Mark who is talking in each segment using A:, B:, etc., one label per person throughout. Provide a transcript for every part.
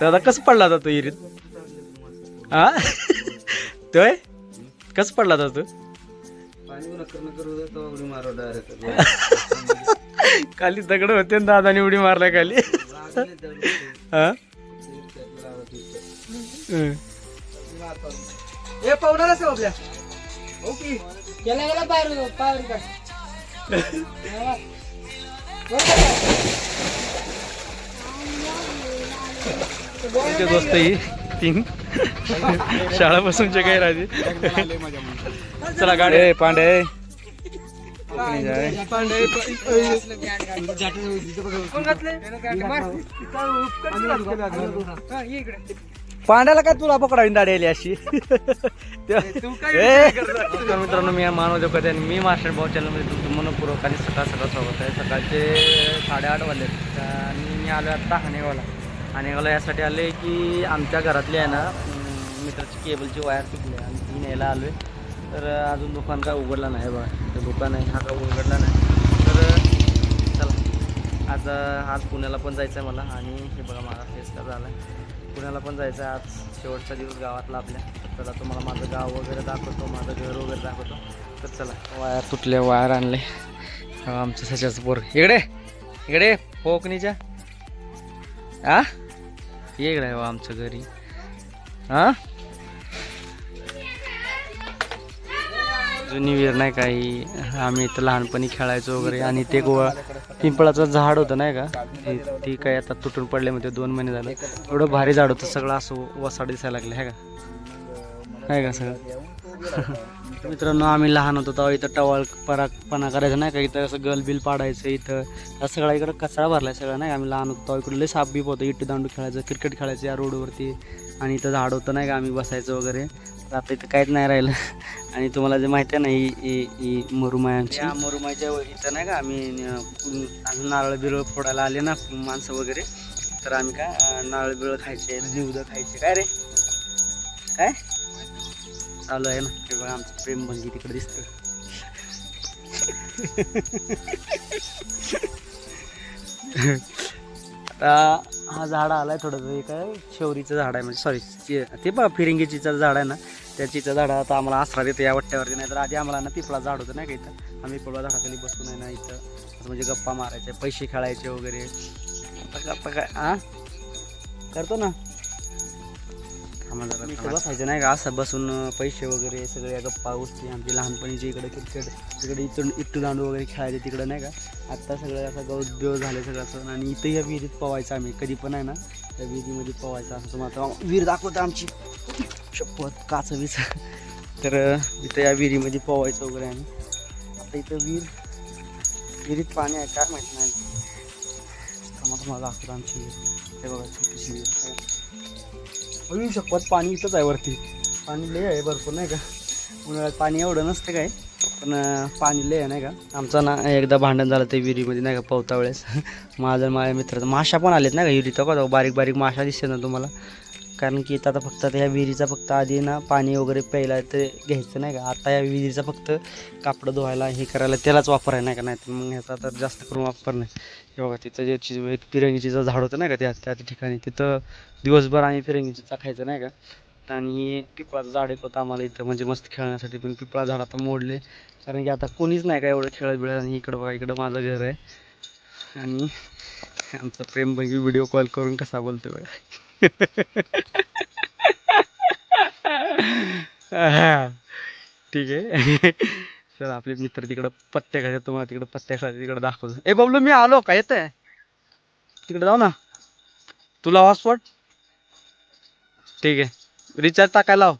A: दादा कसं पडला होता तू इरीत हा तोय? कसं पडला होता तू? खाली दगड होते आणि दादाने उडी मारला खाली. हा हं.
B: ए पावडर असं आपल्या. ओके
C: गेला गेला पायरी पायरी काढ.
A: इथे दोस्त ही तीन. शाळापासून जे काही राहते चला गाडी. पांडे. पांड्याला काय तुला पकडावी दाडेली अशी? त्या- मित्रांनो मी मानव देवकते आणि मी मास्टर भाऊ चॅनलमध्ये तुमचं मनपूर्वक आणि सकाळ सकाळ स्वागत आहे. सकाळचे साडेआठ वाजले आणि मी आलो आता आणि मला यासाठी आले की आमच्या घरातली आहे ना मीटरची केबलची वायर तुटली आहे. आणि ती न्यायला आलो आहे तर अजून दुकान काय उघडला नाही बघा. ते दुकान आहे हा काय उघडला नाही. तर चला. आज आज पुण्याला पण जायचं आहे मला आणि हे बघा माझा फेस का झाला आहे पुण्याला पण जायचं आहे आज. शेवटचा दिवस गावातला आपल्या. तर चला तुम्हाला माझं गाव वगैरे दाखवतो माझं घर वगैरे दाखवतो. तर चला. वायर तुटले वायर आणले. आमच्या आमचं पोर इकडे इकडे फोकणीच्या. कोकणीच्या आ? ये आहे हो आमच्या घरी. हा? जुनी विहीर नाही काही आम्ही इथं लहानपणी खेळायचो वगैरे आणि ते गोळा पिंपळाचं झाड होतं नाही का? ते ती काय आता तुटून पडले म्हणजे दोन महिने झाले. एवढं भारी झाड होतं. सगळं असं वसाड दिसायला लागलं आहे का? आहे का सगळं? मित्रांनो आम्ही लहान होतो तेव्हा इथं टवाळ पराकपणा करायचं नाही का? इथं असं गल बिल पाडायचं इथं. हा सगळा इकडं कचरा भरलाय सगळा नाही आम्ही लहान होतो तेव्हा इकडे लय साप बीप होतं. इट्टी दांडू खेळायचं क्रिकेट खेळायचं या रोडवरती. आणि इथं झाड होतं नाही का? आम्ही बसायचं वगैरे. तर आता इथं काहीच नाही राहिलं. आणि तुम्हाला जे माहिती आहे ना ही ही मरुमायांची. मुरुमाय इथं नाही का? आम्ही अजून नारळ बिरळ फोडायला आले ना माणसं वगैरे. तर आम्ही काय नारळ बिरळ खायचे निवदं खायचे. काय रे? काय? चालू आहे ना हे बघा आमचं प्रेमभंगी तिकडे दिसतं आता हा झाड आलाय थोडंसं हे काय शेवरीचं झाड आहे म्हणजे सॉरी ते बघा फिरिंगीचीचं झाड आहे ना त्या चिचं झाड आता आम्हाला आसरा देतं या वट्ट्यावरती नाही तर आधी आम्हाला ना पिपळा झाड होतं नाही का इथं. आम्ही पिपळा झाडाखाली बसून आहे ना इथं असं म्हणजे गप्पा मारायचे पैसे खेळायचे वगैरे. आता गप्पा काय हा करतो ना. इथं बसायचं नाही का? असं बसून पैसे वगैरे सगळ्या गप्पा गोष्टी आमची लहानपणीची इकडे क्रिकेट तिकडे इथून इट्टू दांडू वगैरे खेळायचे तिकडं नाही का? आत्ता सगळं असं बिव झालं सगळं असं. आणि इथं या विहिरीत पवायचं आम्ही. कधी पण आहे ना त्या विहिरीमध्ये पवायचं असं तुम्हाला विहीर दाखवतं आमची. शपथ काच वीज तर इथं या विहिरीमध्ये पवायचं वगैरे आम्ही. आता इथं विहीर विहिरीत पाणी आहे काय माहीत नाही. थांबा तुम्हाला दाखवतो आमची. विहीर हे बघा छोटीशी विहीर. येऊ शकत पाणी इथंच आहे वरती. पाणी लय आहे भरपूर नाही का? उन्हाळ्यात पाणी एवढं नसतं काय. पण पाणी लय आहे नाही का? आमचं ना एकदा भांडण झालं ते विहिरीमध्ये नाही का पवता वेळेस माझं माझ्या मित्राचं माशा पण आलेत नाही का विहिरीत. का बारीक बारीक माशा दिसते ना तुम्हाला. कारण की इथं आता फक्त त्या विहिरीचा फक्त आधी ना पाणी वगैरे प्यायला ते घ्यायचं नाही का? आता या विहिरीचा फक्त कापडं धुवायला हे करायला त्यालाच वापर आहे नाही का? नाही तर मग ह्याचा तर जास्त करून वापर नाही. हे बघा तिथं जे फिरंगीचीचं झाड होतं नाही का त्या त्या ठिकाणी तिथं दिवसभर आम्ही फिरंगीचं चाखायचं नाही का? आणि पिपळाचं झाड एक होतं आम्हाला इथं म्हणजे मस्त खेळण्यासाठी पण पिपळा झाड आता मोडले. कारण की आता कोणीच नाही का एवढं खेळत बिळत आणि इकडं बघा इकडं माझं घर आहे. आणि आमचा प्रेमभंगी व्हिडिओ कॉल करून कसा बोलतो बघा. हा, ठीक आहे. चल आपले मित्र तिकडं पत्त्या खेळतात तुम्हाला तिकडं पत्त्या खेळायचं तिकडं दाखवतो. ए बबलू मी आलो का? येत आहे तिकडे जाऊ ना. तुला हॉटस्पॉट ठीक आहे. रिचार्ज टाकायला लाव.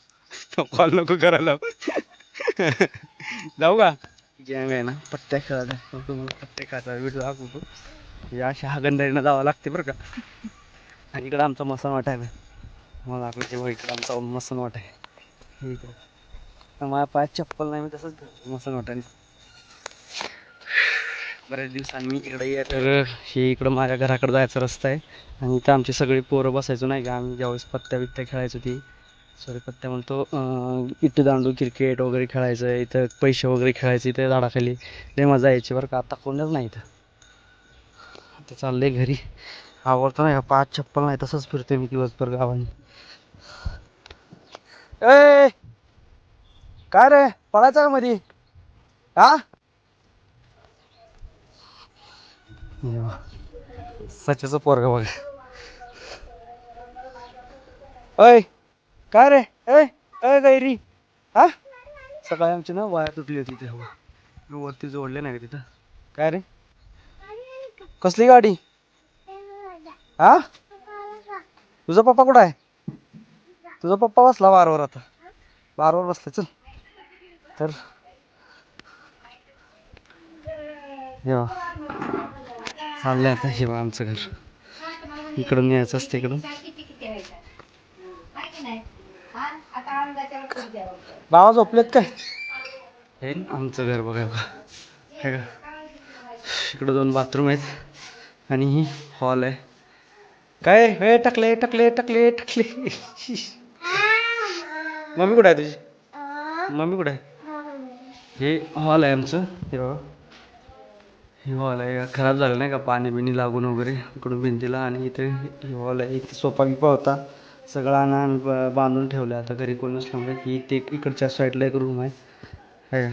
A: कॉल नको करायला जाऊ का? गॅंग आहे ना. पत्त्या खेळायला तुम्हाला पत्त्या खेळायचा व्हिडिओ दाखवतो. या अशा हागंदारीनं जावं लागते बरं का. आणि इकडं आमचा मसन वाटा आहे मला दाखवते तेव्हा इकडं आमचा मसन वाटा आहे आहे. तर माझ्या पायात चप्पल नाही मी तसंच मसन वाटाने बऱ्याच दिवसांनी मी इकडे ये तर हे इकडं माझ्या घराकडे जायचा रस्ता आहे. आणि इथं आमची सगळी पोरं बसायचो नाही का? आम्ही ज्यावेळेस पत्त्या बित्त्या खेळायचो ती. सॉरी पत्त्या म्हणतो अं, इट्टू दांडू क्रिकेट वगैरे खेळायचं इथं पैसे वगैरे खेळायचे इथं झाडाखाली. लय मजा यायची बरं का? आता कोणच नाही इथं. आता चाललंय घरी. आवडतं नाही का? पाच छप्पल नाही तसंच फिरते मी दिवसभर गावाने. ए! काय रे? पळायचं का मध्ये हा? सच्याचं पोरग बघ. अय काय रे? ए! अय गैरी! हा? सकाळी आमची ना वायर तुटली होती तिथे मी वरती जोडले नाही का तिथं? काय रे? कसली गाडी? हा? तुझा पप्पा कुठं आहे? तुझा पप्पा बसला बारवर आता. बारवर बसला चल. तर हे चाललंय आता हे बा आमचं घर. इकडून यायचं असतं इकडून. बाबा झोपलेत काय? हे आमचं घर बघा बघा. हे का इकडं दोन बाथरूम आहेत आणि ही हॉल आहे. काय? हे टाकले टाकले टाकले टाकले. मम्मी कुठं आहे तुझी? मम्मी कुठं आहे? हे हॉल आहे आमचं. हे बघा. हे हॉल आहे. खराब झालं नाही का? पाणी बिणी लागून वगैरे इकडून भिंतीला आणि इथे हे हॉल आहे. इथे सोफा बिपा होता. सगळा आणून ब- बांधून ठेवलं आता घरी कोण नसल्यामुळे म्हणजे ही इथे एक इकडच्या साईडला एक रूम आहे.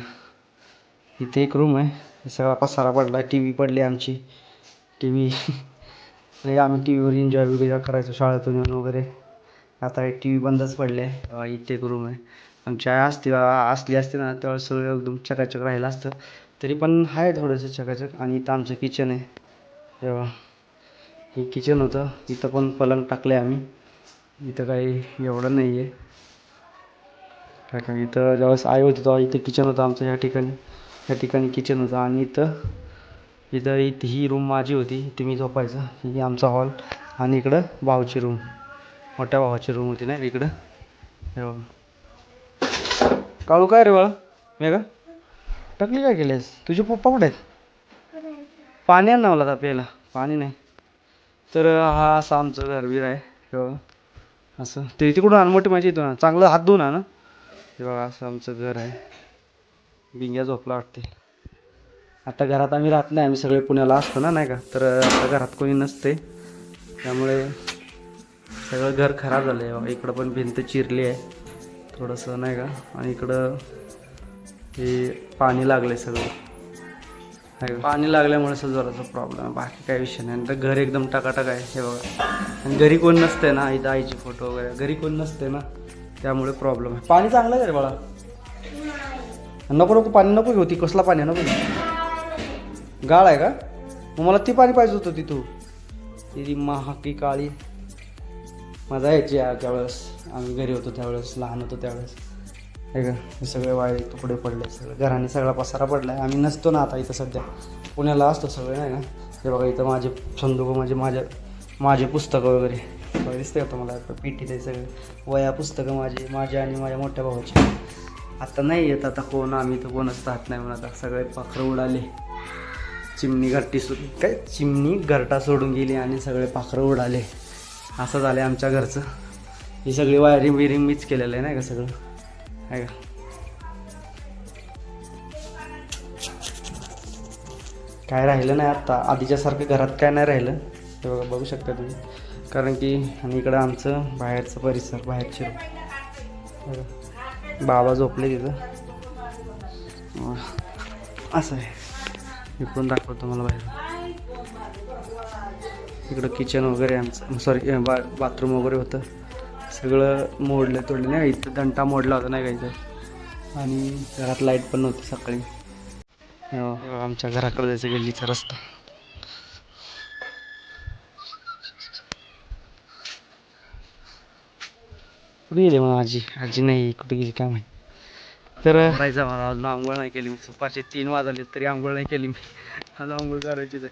A: इथे एक रूम आहे. सगळा पसारा पडला टी व्ही पडली आमची. टी व्ही आणि आम्ही टी व्हीवर एन्जॉय वगैरे करायचो शाळेतून येऊन वगैरे. आता टी व्ही बंदच पडले इथे एक रूम आहे. आमची आई असते असली असते ना त्यावेळेस सगळं एकदम चकाचक राहिलं असतं. तरी पण आहे थोडंसं चकाचक. आणि इथं आमचं किचन आहे. तेव्हा हे किचन होतं. इथं पण पलंग टाकले आम्ही. इथं काही एवढं नाही आहे काय का इथं ज्यावेळेस आई होती तेव्हा इथं किचन होतं आमचं ह्या ठिकाणी. ह्या ठिकाणी किचन होतं. आणि इथं इथं इथं ही रूम माझी होती इथे मी झोपायचं. ही आमचा हॉल आणि इकडं भाऊची रूम मोठ्या भावाची रूम होती ना इकडं. हे काळू काय रे बाळा? मेघा? टाकली काय केलेस तुझे पप्पा कुठे आहेत? पाणी आण ना मला प्यायला. पाणी नाही. तर हा असं आमचं घरबीर आहे. हे बघा. असं. ते तिकडून आण मोठी माझी इथून चांगलं हात धुवून ना हे. बघा असं आमचं घर आहे. बिंग्या झोपला वाटते आता घरात आम्ही राहत नाही आम्ही सगळे पुण्याला असतो ना नाही का? तर आता घरात कोणी नसते. त्यामुळे सगळं घर खराब झालं आहे इकडं पण भिंत चिरली आहे थोडंसं नाही का? आणि इकडं हे पाणी लागलं आहे सगळं? पाणी लागल्यामुळे सजवाराचा प्रॉब्लेम आहे. बाकी काही विषय नाही. नंतर घर एकदम टकाटक आहे हे बघा. आणि घरी कोण नसते ना इथं आईची फोटो वगैरे. घरी कोण नसते ना त्यामुळे प्रॉब्लेम आहे. पाणी चांगलं आहे रे बाळा? नको नको पाणी नको घेऊ. ती कसला पाणी आहे? नको घेऊ. गाळ आहे का? मग मला ती पाणी पाहिजे होतं तिथून ती महाकी काळी. मजा यायची यार त्यावेळेस. आम्ही घरी होतो त्यावेळेस लहान होतो त्यावेळेस. हे का सगळे वाळे तुकडे पडले सगळे घराने सगळा पसारा पडला आहे आम्ही नसतो ना आता इथं सध्या. पुण्याला असतो सगळे नाही का? हे बघा इथं माझे संदूक म्हणजे माझ्या माझे पुस्तकं वगैरे. बघा दिसते का तुम्हाला? पीठी ते सगळे. वया पुस्तकं माझी माझ्या आणि माझ्या मोठ्या भावाची. आता नाही येत आता कोण आम्ही तर कोणच राहत नाही म्हणून आता सगळे पाखरं उडाले. चिमणी घरटी सो काय? चिमणी घरटा सोडून गेली आणि सगळे पाखरं उडाले. असं झालं आमच्या घरचं. ही सगळी वायरिंग बिरिंग मीच केलेलं आहे नाही का सगळं? आहे का? काय राहिलं नाही आत्ता आधीच्यासारखं घरात काय नाही राहिलं. ते बघा बघू शकता तुम्ही. कारण की आणि इकडं आमचं बाहेरचं परिसर बाहेरचे बाबा झोपले तिथं. असं आहे. इकडून दाखवतो मला बाहेर. इकडं किचन वगैरे आमचं. सॉरी बा बाथरूम वगैरे होतं. सगळं मोडलं तोडलं. नाही इथं दंटा मोडला होता नाही का इथं? आणि घरात लाइट पण नव्हती सकाळी. हो. आमच्या घराकडे जायचं गल्लीचा रस्ता. कुठे गेली मग आजी? आजी नाही कुठे गेली? काय माहिती? तर राहायचं मला अजून आंघोळ नाही केली मी. दुपारचे तीन वाजले तरी आंघोळ नाही केली मी. आज आंघोळ करायची तर.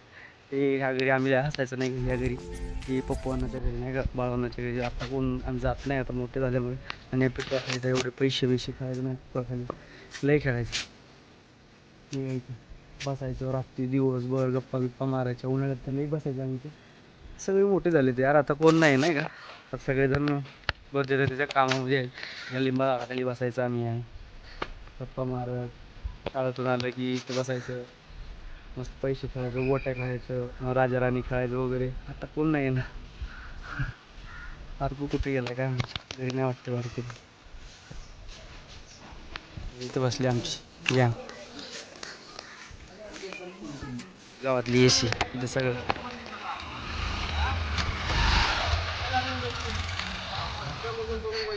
A: ते ह्या घरी आम्ही हसायचं नाही ह्या घरी. की पप्पवानाच्या घरी नाही का बाळवणाच्या घरी. आता कोण आम्ही जात नाही आता मोठे झाल्यामुळे. आणि पिकं खायचं एवढे पैसे बिशे खायचे नाही लई खाली लय खेळायचं. बसायचो रात्री दिवसभर गप्पा बिप्पा मारायच्या उन्हाळ्यात तर लई बसायचं आम्ही ते सगळे मोठे झाले ते. यार आता कोण नाही नाही का? आता सगळेजण बरं त्याच्या कामामध्ये लिंबा खाली बसायचं आम्ही गप्पा मारत शाळेतून आलं की इथं बसायचं मस्त पैसे खेळायचं गोट्या खेळायचं राजा राणी खेळायचं वगैरे. आता कोण नाही ना बारकू कुठे गेला काय माहिती. घरी नाही वाटते बारकू इथं बसली आमची. गॅंग गावातली एसी इथं सगळं.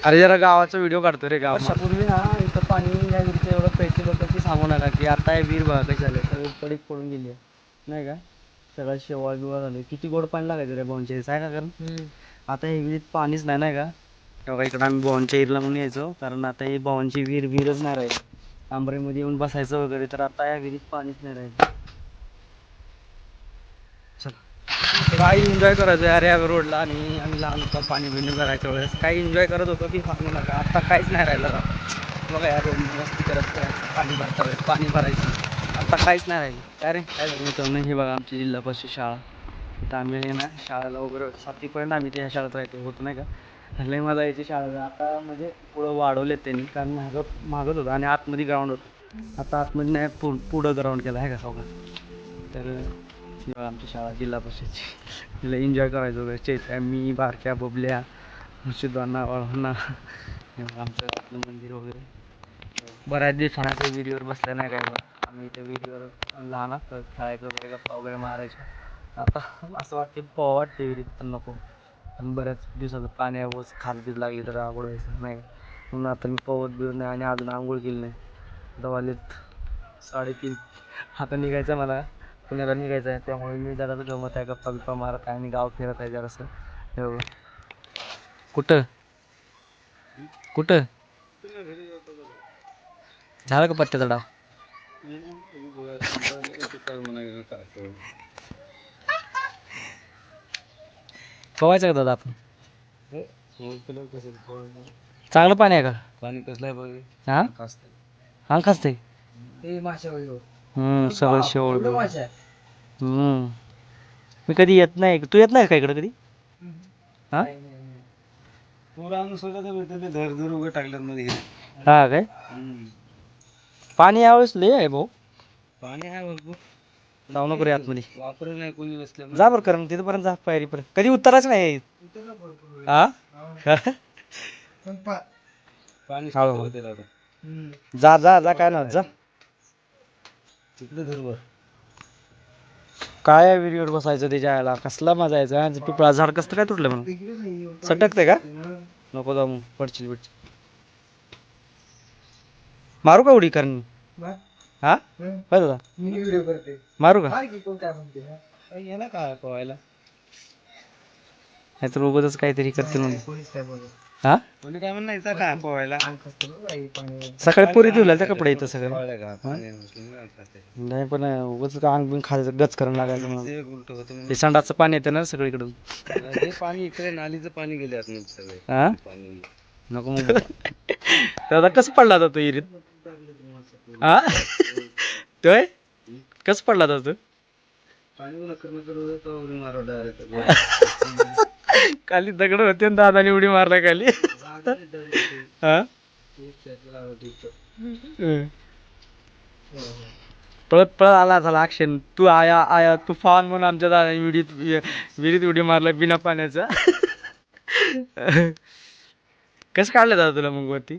A: अरे जरा गावाचा व्हिडिओ काढतो रे गाव. वर्षापूर्वी ना इथं पाणी या विहिरीचं एवढं पैसे लोक की सांगू नका की आता हे विहीर बघा कशी झाले सगळं पडीक पडून गेली. आहे नाही का? सगळं शेवाळ बिवाळ झाले. किती गोड पाणी लागायचं रे बोनच्या आहे का कारण? आता हे विहिरीत पाणीच नाही नाही का? तेव्हा इकडं आम्ही बोनच्या विहिरीला म्हणून यायचो कारण आता ही बोनची विहीर विहीरच नाही राहील. तांबरेमध्ये येऊन बसायचं वगैरे तर आता या विहिरीत पाणीच नाही राहील. काही एन्जॉय करायचं अरे या रोडला आणि आम्ही लहान होतो पाणी बिणी करायच्या वेळेस. काही एन्जॉय करत होतो की सांगू नका. आता काहीच नाही राहिलं. राव बघा या रोड मस्ती करत करायचं पाणी भरता वेळेस पाणी भरायचं. आता काहीच नाही राहिलं. काय रे? काय झालं नाही हे बघा आमची जिल्हा परिषद शाळा. इथं आम्ही आहे ना शाळेला वगैरे सातवीपर्यंत आम्ही त्या शाळेत राहायचो होतो नाही का? लय मजा यायची शाळेला. आता म्हणजे पुढं वाढवलेत त्यांनी. कारण मागत मागत होतं आणि आतमध्ये ग्राउंड होतं. आता आतमध्ये नाही पु पुढं ग्राउंड केलं आहे का? हो सगळं तर ही आमची शाळा जिल्हा परिषदची. तिला एन्जॉय करायचो वगैरे मी बारक्या बबल्या मुर्शिदांना वळवणा आमचं आपलं मंदिर वगैरे. बऱ्याच दिवसांना विहिरीवर बसल्या नाही काय आम्ही त्या विहिरीवर लहान असतं खेळायचं वगैरे गप्पा वगैरे मारायचं. आता असं वाटते पोहा वाटते विहिरीत पण नको. पण बऱ्याच दिवसाचं पाण्यावर खाल बीज लागली तर आवड व्हायचं नाही म्हणून आता मी पोहत बिवत नाही आणि अजून आंघोळ केली नाही. दवालीत साडेतीन. आता निघायचं मला. पुण्याला निघायचं आहे त्यामुळे मी जरा गमत आहे गप्पा बिप्पा मारत आहे आणि गाव फिरत आहे जरासं. हे. कुठं? कुठं? झालं का पट्ट्याचा डाव? पोवायचं का दादा आपण? चांगलं पाणी आहे का?
B: पाणी कसलं आहे बघ.
A: हा? हा खासते
C: ते. माशा
A: सगळं शेवळ. हम्म. मी कधी येत नाही. तू येत नाही का इकडं कधी? हा?
C: नाही, नाही, नाही.
B: पुरा आणून धर धर उभे टाकल्यात मध्ये.
A: हा काय? पाणी यावेळेस लय आहे भाऊ.
B: पाणी आहे भरपूर.
A: जाऊ नको रे आतमध्ये.
B: वापरत नाही कोणी नसल्या
A: जा बरं कारण तिथपर्यंत जा पायरीपर्यंत कधी उतराच नाही?
C: होईल.
A: हा?
C: पण पा-
B: पाणी
A: हो, हो.
B: होते आता.
C: हम्म.
A: जा जा जा काय ना जा.
B: तिकडे धरवर
A: काय विहिरीवर बसायचं त्याच्या आयला कसला मजा यायचा? पिपळा झाड कसं काय तुटलं म्हणून. सटकते का. नको जाऊ मग पडशील मारू का उडी कारण?
C: बा.
A: हा. होय दादा. मारू का?
C: कोण काय म्हणते?
B: याला काय पोहायला
A: नाहीतर उगाच काहीतरी करते म्हणून. हा?
B: कोणी काय म्हणायचं काय पोहायला.
A: सकाळी पुरी ठेवल्या त्या कपडे इथं सगळं. नाही पण उगाच का अंग बिंग खायचं गच करून लागायचं म्हणून. संडाचं पाणी येतं ना सगळीकडून.
B: हे पाणी इकडे नालीचं पाणी गेले सगळे.
A: हा?
B: पाणी.
A: नको मग. दादा कसं पडला होता तो इरीत हा? तोय? कसं पडला होता तो?
B: पाणी मारो डायरेक्ट
A: खाली दगड होते आणि दादाने उडी मारला खाली. हा? हं. पळत पळत आला झाला अक्षन तू आया आया तुफान म्हणून आमच्या दादाने विहिरीत विहिरीत उडी मारला बिना पाण्याचा. कसं काढलं दादा तुला मग वरती?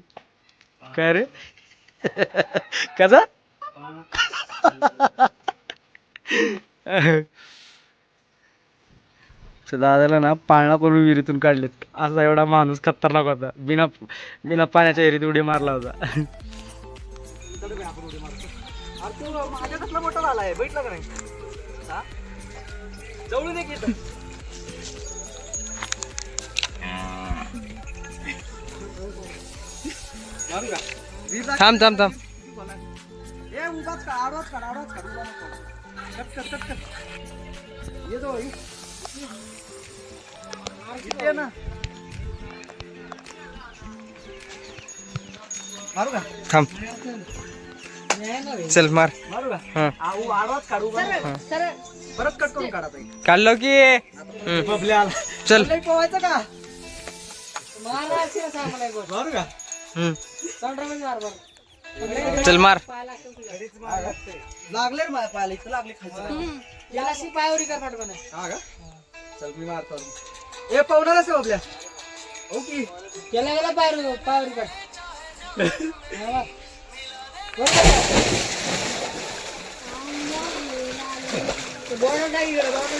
A: काय रे? कसा? तर दादाला ना पाळणापूर्वी विहिरीतून काढलेत. असा एवढा माणूस खतरनाक होता. बिना बिना पाण्याच्या विहिरीत उडी मारला होता.
C: थांब थांब थांब.
A: ए उगाच आडवाच का आडवाच काढ ना. मारू का?
C: थांब. चल मार.
A: मारू का?
C: हा.
A: आ, उ- आडवाच काढ नको. परत कट करून काढा ताई.
C: काढलो की. चल.
A: पोवायचं का?
C: हम्म.
A: मारू का?
C: चल मार मार चल मार.
D: लागले रे माझ्या पायाला इथं लागले
C: पाठवण
D: हा का? चल मी मारतो ए पाहुणाला सेव आपल्या. ओके
C: त्याला याला पायावरी पायावरी कर. बॉटल टाकी बॉटल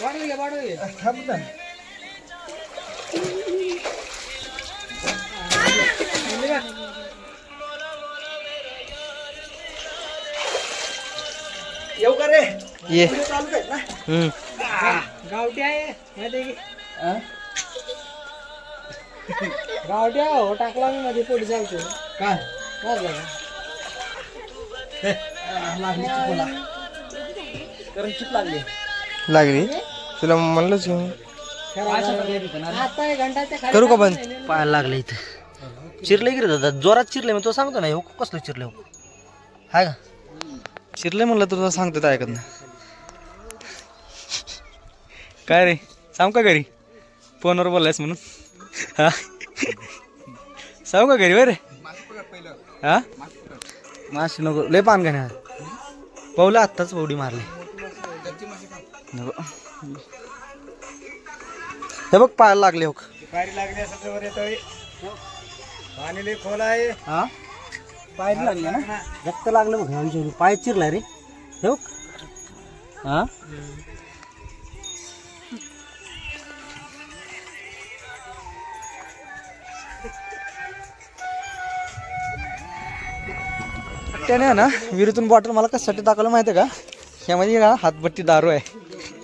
C: बॉटल घे बॉटल घे
D: येऊ का रे?
C: ये.
D: चालू आहेत ना?
C: गावठी आहे. माहिती आहे की गावठी आहे हो टाकला मी मध्ये पोटी चालतो
D: काय? लागली चिकोला कारण चिप लागली?
C: लागली? तुला म्हणलंच आता एक घंटाच्या खाली
A: करू का बंद?
D: पायाला लागले इथं. चिरले की रे दादा? जोरात चिरले मी तो सांगतो ना हो कसलं चिरले हो? हाय का?
A: शिरले म्हणलं तुला सांगतो तर ऐकत नाही. काय रे? सांग का घरी? फोनवर बोलायस म्हणून. हा? सांगू का घरी रे? हा?
D: माशी नको. लय पान घेणार पावलं आत्ताच उडी मारली. नको. हे बघ पायाला लागले हो. हा? पाय लागले ना? रक्त लागलं बघ पाय चिरलाय रे. हे बघ. हा?
A: त्याने ना विहिरीतून बॉटल मला कशासाठी दाखवलं माहिती आहे का? ह्यामध्ये का हातभट्टी दारू आहे.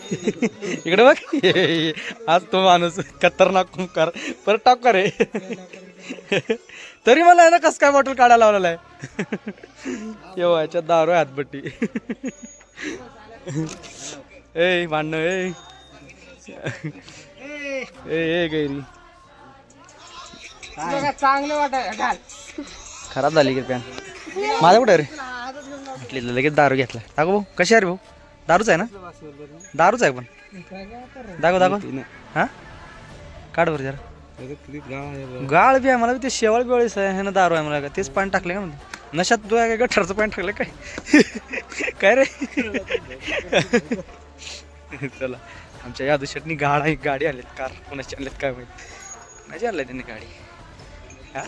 A: इकडे बघ. आज तो माणूस खतरनाक कुंकार परत टाक रे? तरी मला आहे ना कस काय बॉटल काढायला लावलेला आहे? येऊ याच्यात दारू आहे हातभट्टी. ए भांडणं ए. ए गैरी.
C: चांगलं वाटाय घाल.
A: खराब झाली की पॅन. माझा कुठे रे? म्हटलेलं लगेच दारू घेतला. दाखव भाऊ कशी आहे रे भाऊ? दारूच आहे ना? दारूच आहे पण. दाखव दाखव. हा? काढ बरं जरा. गाळ बी आहे मला बी ते शेवळ बिवळीस आहे ह्यानं दारू आहे मला. का तेच पाणी टाकले का म्हणते? नशात तू काय गठरचं पाणी टाकलं काय? काय रे? चला आमच्या यादू शेटनी गाडा गाडी आलेत कार कोणाची आलेत काय माहिती. माझी आणलं त्यांनी गाडी. हा?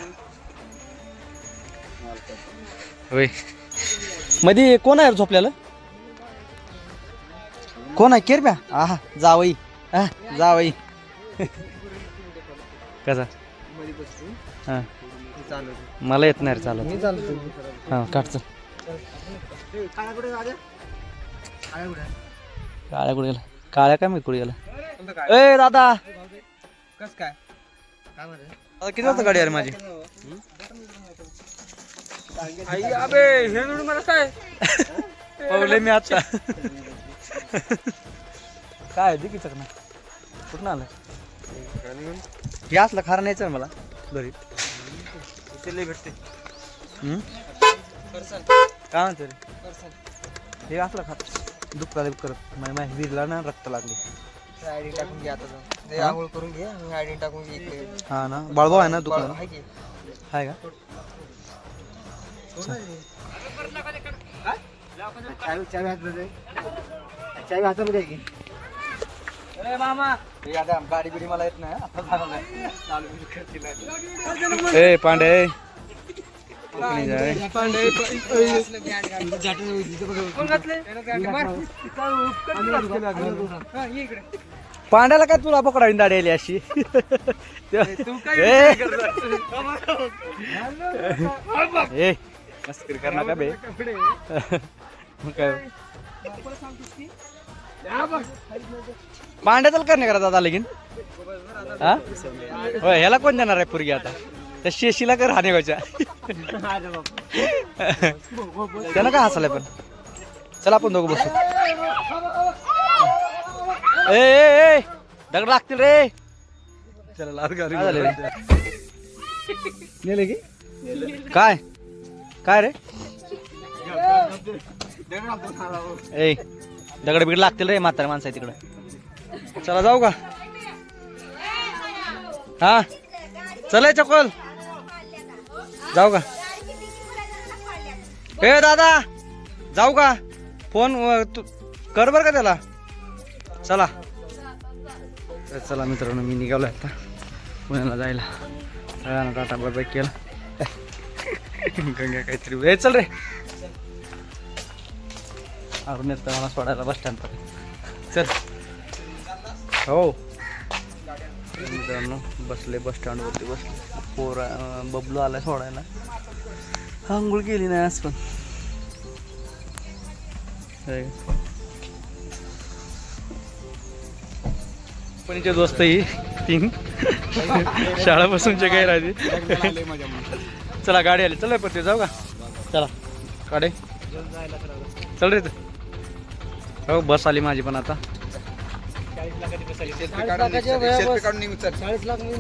A: होयमध्ये कोण आहे झोपल्याला? कोण आहे? केर प्या. आहा जावई. हा जावई. कसा? हा. मला येत नाही रे चालत. हा काढच काळ्या कुठे गेला? काळ्या काय मी कुठे गेला? ए दादा.
C: कस काय?
A: किती वाजता गाडी आहे रे माझी
C: अबे हे म्हणून मला काय?
A: पावले मी आता. काय आहे की चकना कुठं आलं हे असलं खारं न्यायचं आहे मला. घरी.
C: ते भेटते.
A: हम्म? काय म्हणतो रे? हे असलं खात दुखता करत. माझ्या माझ्या विरला ना रक्त लागली.
C: आयडी टाकून घे आता जाऊन. ते? आंघोळ करून घे आयडी टाकून घे इकडे.
A: हा ना? बाळभाऊ आहे ना दुकान
C: आहे की?
A: आहे का?
D: चावी हातात चावी हातामध्ये आहे की.
A: अरे मामा. गाडी बिडी मला येत नाही आता ए पांडे. पांड्याला काय तुला पकडावी दाढी आली अशी. ए मस्करी कर नका बे. मग काय? करणे करा दादा लगीन. हा? होय ह्याला कोण देणार आहे पुरगी आता? त्या शेशीला कर हाने गावच्या त्यानं काय हसलाय पण? चला आपण दोघं बसू. ए ए ए दगड लागतील रे. काय झालं? रे? नेले की काय? काय रे? ए दगड बिगड लागतील रे म्हातारे माणसं आहे तिकडे. चला जाऊ का? हा? चलाय चकोल जाऊ का? ए दादा जाऊ का? फोन तू कर बर का त्याला? चला. चला मित्रांनो मी निघालो आता. पुण्याला जायला. सगळ्यांना टाटा बाय केला. गंगा काहीतरी. ए चल रे. अरुण येतो मला सोडायला बस स्टँड चल. हो. मित्रांनो बसले बस स्टँडवरती बसले. पोरा बबलू आलाय सोडायला. आंघोळ केली नाही आज पण. हे. पणचे दोस्त ही? तीन. शाळापासूनचे काही राहते चला गाडी आली. चला पण ते जाऊ का? चला गाडी. चल रे तू. हो बस आली माझी पण आता.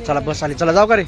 A: चला. बस आली. चला जाऊ का रे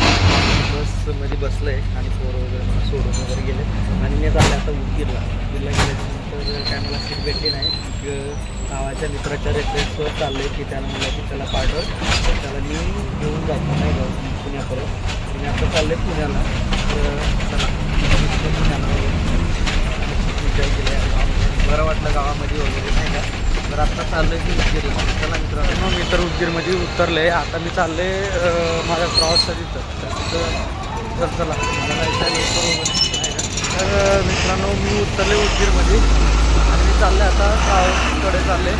A: बसमध्ये बसलंय आणि पोरं वगैरे मला सोडून वगैरे गेले आणि मी झाले आता उदगीरला उदगीरला गेल्यानंतर काय मला सीट भेटली नाही गावाच्या मित्राच्या रेफरन्सवर चाललंय की त्यानं मला की त्याला पाठव त्याला मी घेऊन जातो नाही का पुण्यापर्यंत मी आता चाललंय पुण्याला. तर विचार केले बरं वाटलं गावामध्ये वगैरे नाही का. तर आता चाललंय की उदगीरला. चला मित्रांनो. मी तर उदगीरमध्ये उतरले. आता मी चालले अं, माझ्या प्रवासाच्या तिथं. तर तिथं तर चला. मला जायचं आहे. तर मित्रांनो मी उतरले उदगीरमध्ये. आणि मी चालले आता गावाकडे चालले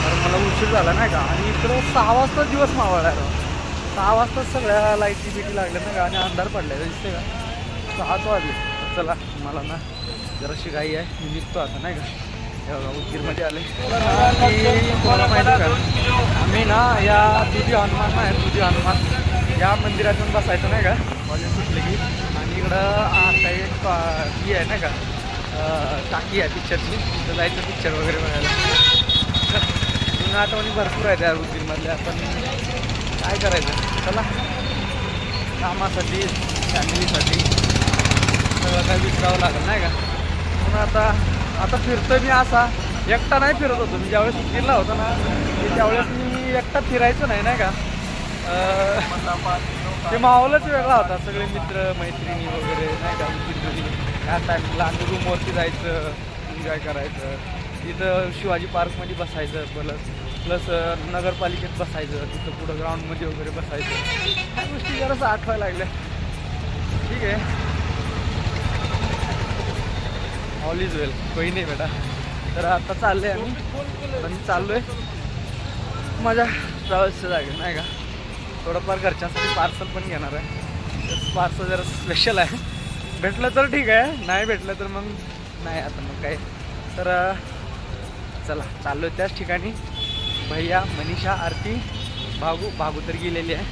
A: तर मला उशीर झाला नाही का? आणि इकडं सहा वाजता दिवस मावळला आहे. सहा वाजता सगळ्या लाईटी बिटी लागल्या नाही का? आणि अंधार पडलाय दिसते का? सहाच वाजले. चला मला ना जराशी घाई आहे. मी निघतो आता नाही का? हे उदगीरमध्ये आले. तुम्हाला माहिती का? आम्ही ना या दुधी हनुमान आहे दुधी हनुमान. या मंदिरातून बसायचं नाही का? कॉलेज सुटले की. आणि इकडं आता एक ही आहे नाही का? टाकी आहे पिक्चरची तिथं जायचं पिक्चर वगैरे बघायला. जुन्या आठवणी भरपूर आहेत त्या रुटीनमधल्या पण काय करायचं? चला. कामासाठी फॅमिलीसाठी सगळं काही विसरावं लागेल नाही का? म्हणून आता आता फिरतो मी असा. एकटा नाही फिरत होतो. मी ज्यावेळेस उदगीरला होतो ना की त्यावेळेस मी एकटा फिरायचो नाही नाही का? ते माहोलच वेगळा होता. सगळे मित्र मैत्रिणी वगैरे नाही का? आता लहान रूमवरती जायचं एन्जॉय करायचं. तिथं शिवाजी पार्कमध्ये बसायचं प्लस प्लस नगरपालिकेत बसायचं तिथं पुढं ग्राउंडमध्ये वगैरे बसायचं. ह्या गोष्टी जरासं आठवायला लागल्या. ठीक आहे. ऑल इज वेल काही नाही बेटा. तर आता चाललोय आम्ही. पण चाललो आहे माझ्या ट्रॅव्हल्सच्या जागे नाही का? थोडंफार घरच्यांसाठी पार्सल पण घेणार आहे. पार्सल जरा स्पेशल आहे. भेटलं तर ठीक आहे. नाही भेटलं तर मग नाही आता मग काय. तर चला चाललो त्याच ठिकाणी. भैया मनीषा आरती भागू भागू तर गेलेली आहे.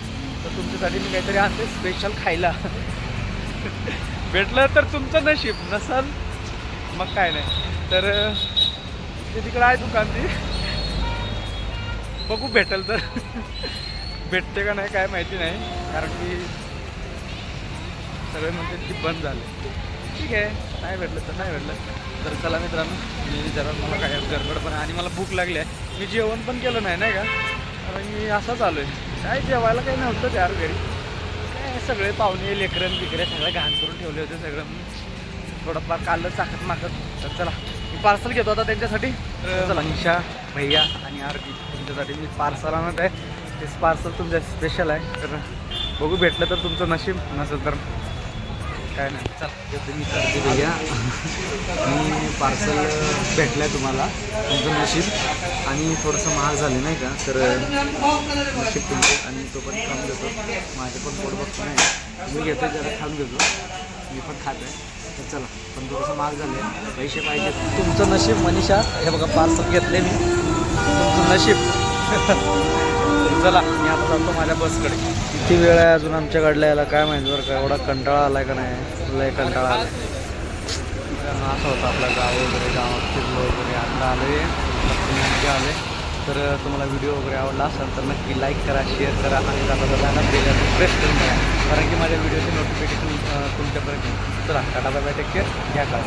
A: तर तुमच्यासाठी मी काहीतरी आणते स्पेशल खायला. भेटलं तर तुमचं नशीब नसल मग काय नाही. तर ते तिकडं आहे दुकान ती. बघू भेटेल तर. भेटते का नाही काय माहिती नाही. कारण की सगळे म्हणते ती बंद झाले. ठीक आहे नाही भेटलं तर नाही भेटलं. तर चला मित्रांनो मी जरा मला काय गडबड पण आणि मला भूक लागली आहे. मी जेवण पण केलं नाही नाही का? कारण मी असंच आलो आहे. काय जेवायला काही नव्हतं यार घरी. काय सगळे पाहुणे लेकरं बिकरे सगळं घाण करून ठेवले होते सगळं. मी थोडंफार काढलं चाकत माकत. तर चला मी पार्सल घेतो आता त्यांच्यासाठी. चला निशा भैया आणि आरती तुमच्यासाठी मी पार्सल आणत आहे. ते पार्सल तुमच्या स्पेशल आहे. तर बघू भेटलं तर तुमचं नशीब नसेल तर काय नाही. चला तुम्ही करते मी पार्सल भेटलं आहे तुम्हाला. तुमचं नशीब. आणि थोडंसं महाग झालं नाही का? तर नशीब तुमचं. आणि तो पण खाऊन घेतो. माझे पण पोट बघतो नाही. मी घेतो जरा खाऊन घेतो. मी पण खात आहे. तर चला पण थोडंसं महाग झालं. आहे पैसे पाहिजे तुमचं नशीब मनीषा. हे बघा पार्सल घेतले मी. तुमचं नशीब. चला मी आता जातो माझ्या बसकडे किती वेळ आहे अजून आमच्या गाडीला यायला? काय माहिती बरं का? एवढा कंटाळा आलाय का नाही? लय कंटाळा आला असं होतं आपलं गाव वगैरे गावात फिरलो वगैरे. आता आले आले. तर तुम्हाला व्हिडिओ वगैरे आवडला असेल तर नक्की लाईक करा शेअर करा आणि जाता जाताना बेल प्रेस करून द्या कारण की माझ्या व्हिडिओचे नोटिफिकेशन तुमच्यापर्यंत. चला टाटा बाय टेक केअर घ्या का